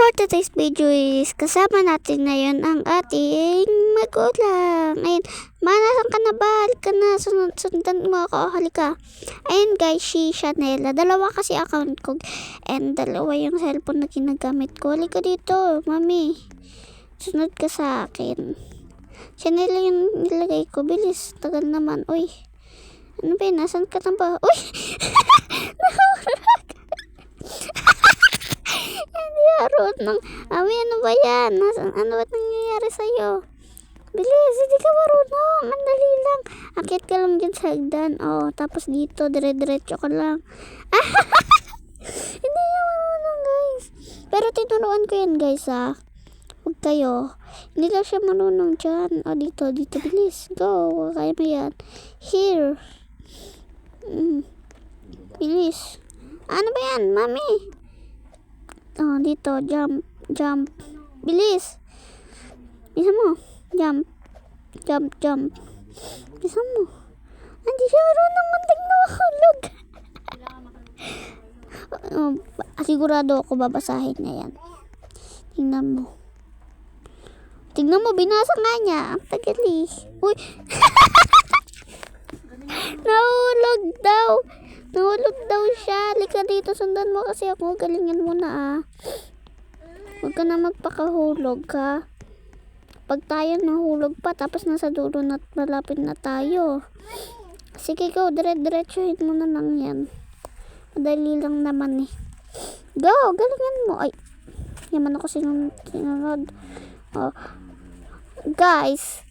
for today's video is kasama natin ngayon ang ating magulang. Ayun, ma, nasan ka na ba? Halika na, sunod, sundan mo ako, halika. Ayun guys, si Chanela. Dalawa kasi account ko and dalawa yung cellphone na ginagamit ko. Halika dito, mami. Sunod ka sa akin. Chanela yung nilagay ko. Bilis, tagal naman. Uy, ano ba yun? Nasaan ka na ba? Uy! Nahulog! Hindi aron ng... Ami, ano ba yan? Nasaan, ano ba nangyayari sa'yo? Bilis, hindi ka marunong. Ang dali lang. Akit ka lang dyan sa hagdan. Oh, tapos dito, dire-diretso ka lang. hindi ka marunong, guys. Pero tinuruan ko yan, guys, ah. Huwag kayo. Hindi lang siya marunong dyan. O, dito, dito, bilis. Go. Kaya mo yan. Here. Mm. Bilis. Ano ba yan, mami? Dito, jump, jump. Bilis. Bisa mo. Jump. Jump, jump. Bisa mo. Hindi siya marunong munting nahulog. oh, sigurado ako babasahin niya yan. Tingnan mo. Tingnan mo, binasa nga niya. Ang tagal eh. Uy! Nahulog daw. Nahulog daw siya. Lika dito, sundan mo kasi ako. Galingan mo na ah. Huwag ka na magpakahulog ka. Pag tayo nahulog pa, tapos nasa dulo na malapit na tayo. Sige, go. Dire-diretsuhin mo na lang yan. Madali lang naman eh. Go! Galingan mo. Ay, yaman ako sinun sinunod. Oh. Guys.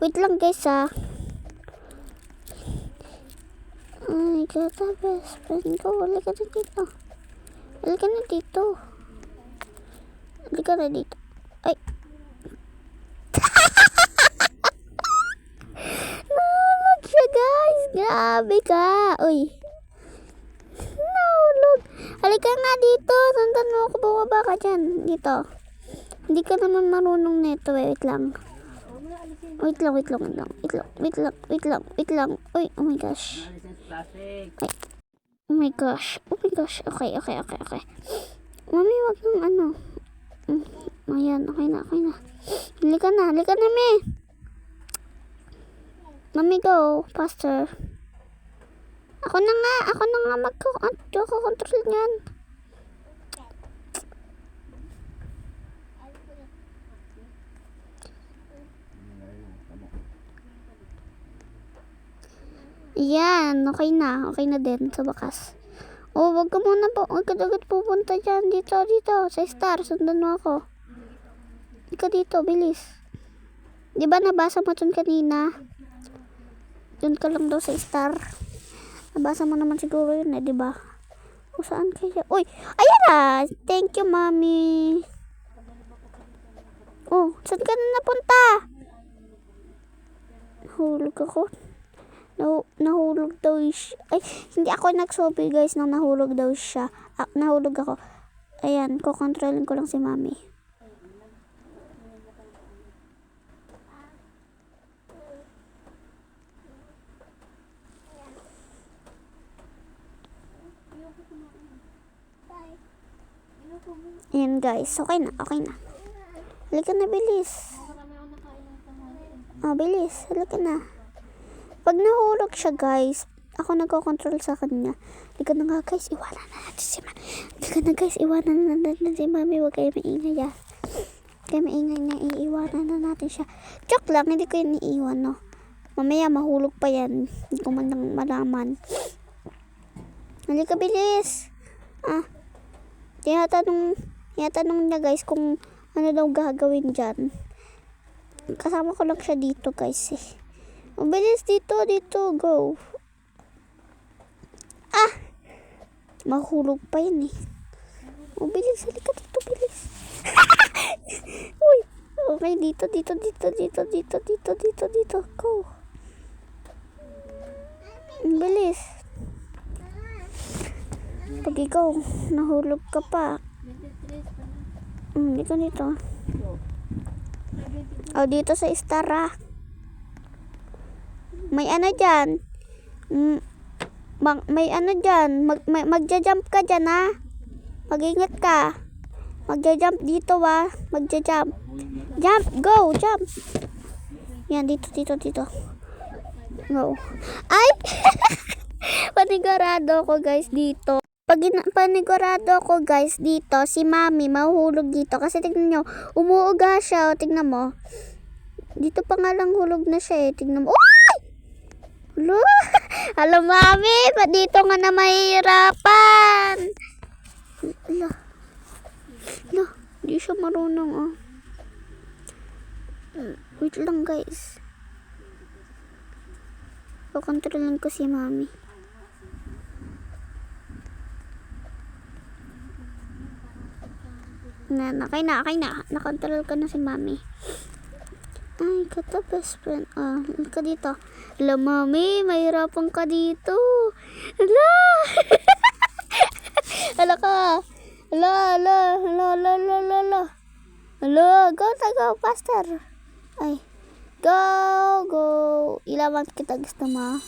Wait lang guys ah. Ay, kata best friend ko. Halika na dito. Halika na dito. Halika na dito. Ay. Nahulog siya guys. Grabe ka. Uy. Nahulog. Halika nga dito. Sundan mo ako. Bumaba ka dyan. Dito. Hindi ka naman marunong nito. eh. Wait lang. Wait lang, wait lang, wait lang, wait lang, wait lang, wait lang, wait lang. Uy, oh my gosh. Plastic. Oh my gosh. Oh my gosh. Okay, okay, okay, okay. Mami, wag nang ano. Mm, Ayan, okay na, okay na. Halika na, halika na, me. Mami, go. Faster. Ako na nga, ako na nga magko-control niyan. Yan, okay na. Okay na din sa bakas. Oh, wag ka muna po. Wag ka agad pupunta dyan. Dito, dito. Sa star. Sundan mo ako. Ika dito, bilis. Di ba nabasa mo dun kanina? Dun ka lang daw sa star. Nabasa mo naman siguro yun eh, di ba? O saan kaya? Uy! Ayan na! Thank you, mami. Oh, saan ka na napunta? Hulog ako. Nahu nahulog daw siya. Ay, hindi ako nagsabi guys nang nahulog daw siya. Ah, nahulog ako. Ayan, kukontrolin ko lang si mami. Ayan guys, okay na, okay na. Halika na, bilis. Oh, bilis. Halika na. Pag nahulog siya, guys, ako nagko-control sa kanya. Halika na nga, guys. Iwanan na natin si Mami. Halika na, guys. Iwanan na natin si Mami. Huwag kayo maingay, ah. Kayo maingay na. Iiwanan na natin siya. Joke lang, hindi ko yun iiwan, no. Mamaya, mahulog pa yan. Hindi ko man lang malaman. Halika, bilis. Ah. Tinatanong, tinatanong niya, guys, kung ano daw gagawin dyan. Kasama ko lang siya dito, guys, eh. Mabilis dito, dito, go. Ah! Mahulog pa yun eh. Mabilis, halika dito, bilis. Uy! Okay, dito, dito, dito, dito, dito, dito, dito, dito, go. Bilis. Pag ikaw, nahulog ka pa. Hmm, dito, dito. Oh, dito sa star ah. May ano dyan. Mm, mag, may ano dyan. Mag, may, magja-jump ka dyan, ha? Mag-ingat ka. Magja-jump dito ah. Magja-jump. Jump, go, jump. Yan, dito, dito, dito. Go. Ay! Panigurado ko guys dito. Pag panigurado ko guys dito, si mami mahuhulog dito. Kasi tignan nyo, umuuga siya. O, tignan mo. Dito pa nga lang hulog na siya eh. Tignan mo. Uy! Hala! Hala mami, pa dito nga na mahihirapan. Hala. Hala, di siya marunong oh. Wait lang guys. Kukontrolin ko si mami. Na, na, okay na, okay na. Nakontrol ko na si mami. Ay, kata best friend. Ah, ka dito. Hala, mami, mahirapan ka dito. Hala! hala ka. Hala, hala, hala, hala, hala, hala, hala. Go, na, go, faster. Ay, go, go. Ilawan kita gusto mo.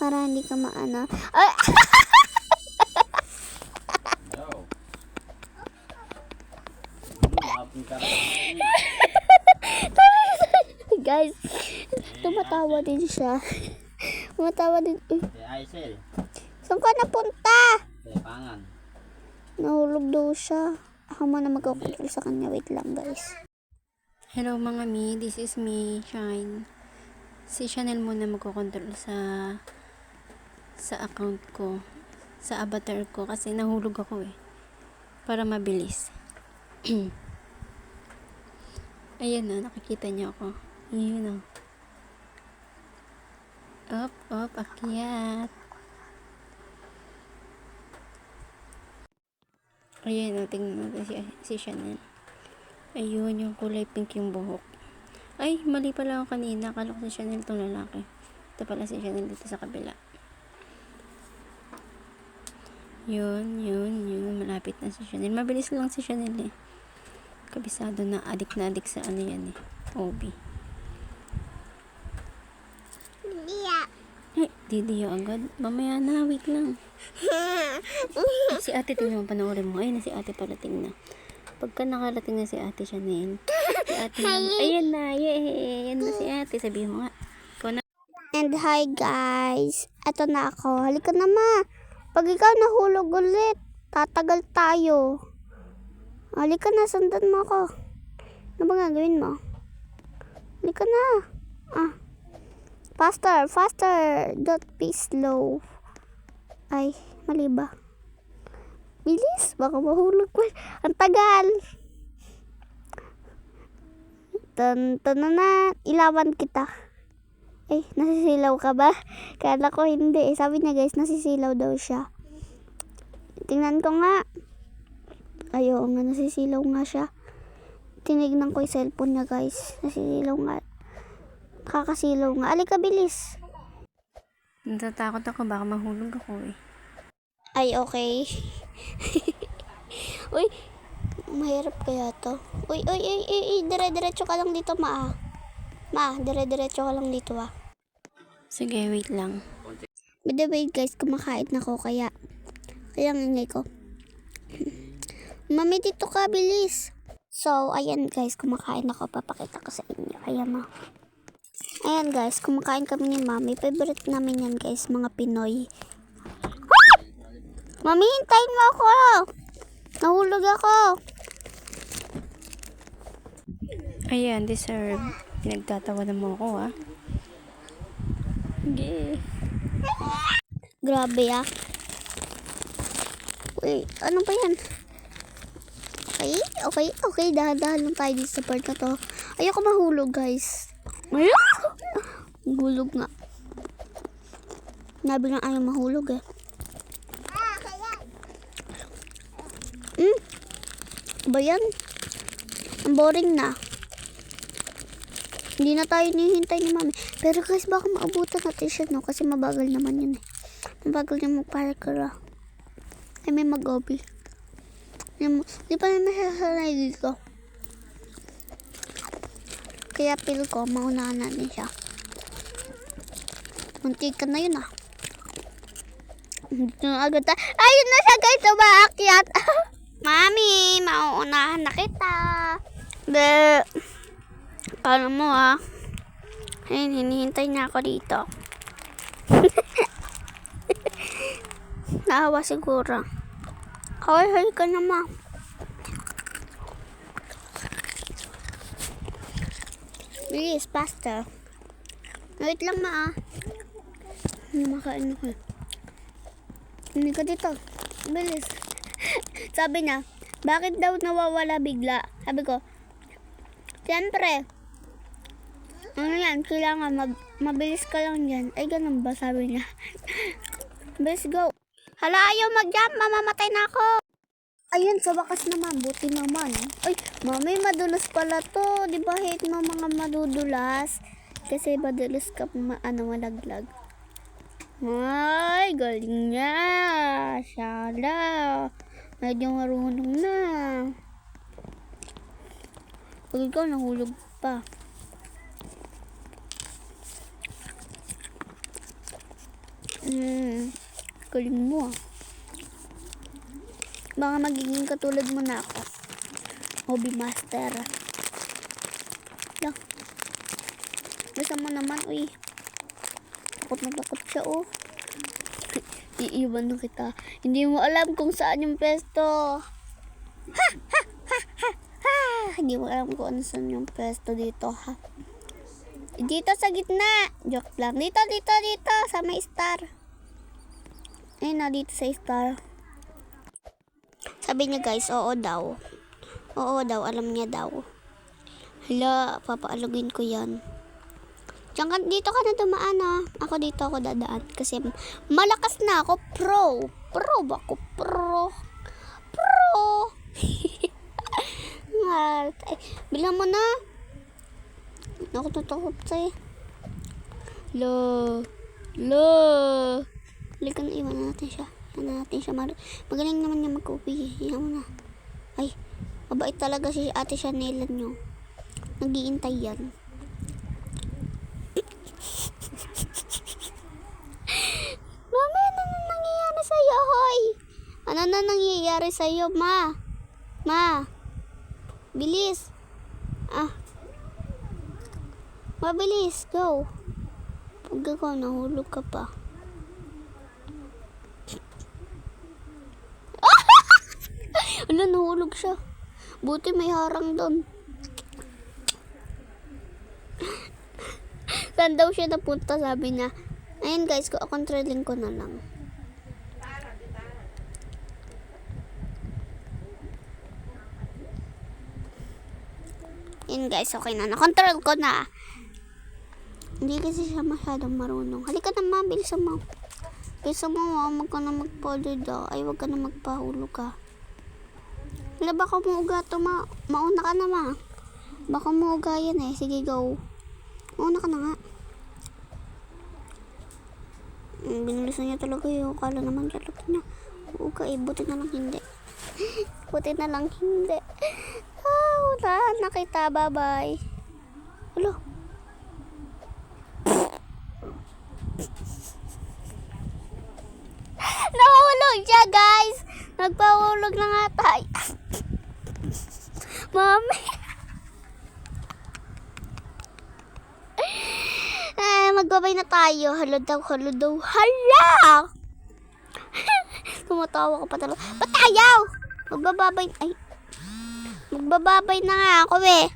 Para hindi ka maana. Ay! Guys, tumatawa din siya. Tumatawa din. Uy, Si Aisel, saan ka napunta? si Pangan. Nahulog daw siya. Ako muna mag-control sa kanya. Wait lang, guys. Hello mga mi, this is me, Shine. Si Chanel muna magkocontrol sa sa account ko, sa avatar ko kasi nahulog ako eh. Para mabilis. Ayan na, nakikita niyo ako. Ayan na. Up, up, akyat. Ayan na, tingnan natin si, si Chanel. Ayun, yung kulay pink yung buhok. Ay, mali pala ako kanina. Akala ko si Chanel tong lalaki. Ito pala si Chanel dito sa kabila. Yun, yun, yun. Malapit na si Chanel. Mabilis lang si Chanel eh. Kabisado na. Adik na adik sa ano yan eh. Obi. Ay, didiyo agad. Mamaya na, wait lang. si ate, tingnan mo, panoorin mo. Ayun na si ate pala, tingnan. Pagka nakarating na si ate Chanel, si ate na, ayan na, yay, ayan na si ate, sabihin mo nga. Ikaw na. And hi, guys. Ito na ako. Halika na, ma. Pag ikaw nahulog ulit, tatagal tayo. Halika na, sundan mo ako. Ano ba gagawin mo? Halika na. Ah. Faster, faster. Don't be slow. Ay, mali ba? Bilis, baka mahulog ko. Ang tagal. Tan tan na na, ilawan kita. Eh, nasisilaw ka ba? Kala ko hindi. Eh, sabi niya guys, nasisilaw daw siya. Tingnan ko nga. Ayo nga, nasisilaw nga siya. Tinignan ko yung cellphone niya guys. Nasisilaw nga. Kakasilaw nga. Alika, bilis. Natatakot ako, baka mahulog ako eh. Ay, okay. uy, mahirap kaya to. Uy, uy, uy, uy, uy, dire-diretso ka lang dito, ma. Ma, dire-diretso ka lang dito, ah. Sige, wait lang. By the way, guys, kumakain na ko, kaya, kaya ang ingay ko. Mami, dito ka, bilis. So, ayan guys, kumakain ako, papakita ko sa inyo. Ayan mo. Ayan guys, kumakain kami ni Mami. Favorite namin yan guys, mga Pinoy. Ah! Mami, hintayin mo ako! Nahulog ako! Ayan, deserve. Pinagtatawanan mo ako ah. Sige. Grabe ah. Wait, ano ba yan? Okay, okay, okay. Dahan-dahan lang tayo dito sa part na to. Ayoko mahulog, guys. Ayoko! Hulog nga. Nabi lang ayaw mahulog eh. Hmm? Ba yan? Ang boring na. Hindi na tayo nihintay ni mami. Pero guys, baka maabutan natin siya, no? Kasi mabagal naman yun eh. Mabagal niya mag-parkour, ah. Ay, may mag-obi. Di di pa naman siya sanay dito. Kaya feel ko, maunahan natin siya. Muntik ka na yun, ah. Dito na agad tayo. Ayun na siya, guys! Umaakyat! Mami, mauunahan na kita. Be, paano mo ah? Ayun, hinihintay niya ako dito. Naawa siguro. Hoy, hoy ka na ma. Bilis, faster. Wait lang ma ah. Hindi makain ako. eh. Hindi ka dito. Bilis. Sabi niya, bakit daw nawawala bigla? Sabi ko, siyempre, ano yan, kailangan mag, mabilis ka lang yan. Ay, ganun ba? Sabi niya. Bilis, go. Hala, ayaw mag-jump. Mamamatay na ako. Ayun, sa wakas naman. Buti naman. Ay, mami, madulas pala to. Di ba hate mo mga madudulas? Kasi madulas ka ano, malaglag. Ay, galing niya. Shala. Medyo marunong na. Pag ikaw nahulog pa. Hmm. Galing mo ah. Baka magiging katulad mo na ako. Hobby master. Lang. Basta mo naman, uy. Takot na takot siya, oh. Iiwan na kita. Hindi mo alam kung saan yung pesto. Ha! Ha! Ha! Ha! Ha! Hindi mo alam kung ano saan yung pesto dito, ha? Dito sa gitna. Joke lang. Dito, dito, dito. Sa may star. Ayun na, dito sa star. Sabi niya guys, oo daw. Oo daw, alam niya daw. Hala, papaalugin ko yan. Diyan ka, dito ka na dumaan ah. Ako dito ako dadaan. Kasi malakas na ako. Pro. Pro ba ako? Pro. Pro. Ay, bilang mo na. Ako tutakot sa'yo. Lo. Lo. Halika na, iwan natin siya. Iwan natin siya. Mar- Magaling naman niya mag-uwi. Iwan mo na. Ay, mabait talaga si ate Chanel nyo. Nag-iintay yan. Mami, ano na nangyayari sa'yo, hoy? Ano na nangyayari sa'yo, ma? Ma. Bilis. Ah. Mabilis, go. Pag ikaw, nahulog ka pa. Ala, nahulog siya. Buti may harang doon. Saan daw siya napunta, sabi niya. Ayun guys, ko controlling ko na lang. Yun guys, okay na. Na-control ko na. Hindi kasi siya masyadong marunong. Halika na ma, bilisan mo. Bilisan mo, wag ka na magpolo daw. Ay, wag ka na magpahulog ka. Wala baka mo uga to ma. Mauna ka na ma. Baka mo uga yan eh. Sige, go. Mauna ka na nga. Mm, Binulisan niya talaga yung kala naman talaga niya. Uga eh, buti na lang hindi. Buti na lang hindi. Ah, wala na kita. Bye-bye. Hello. Nahulog siya, guys. Nagpahulog na nga tayo. Mami. Ay, magbabay na tayo. Halo daw, halo daw. Hala! Tumatawa ka pa talaga. Ba't ayaw? Magbababay. Ay. Magbababay na nga ako eh.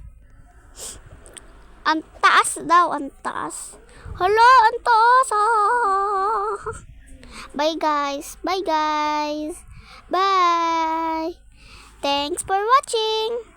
Ang taas daw, ang taas. Hala, ang taas. Ah. Bye guys. Bye guys. Bye. Thanks for watching.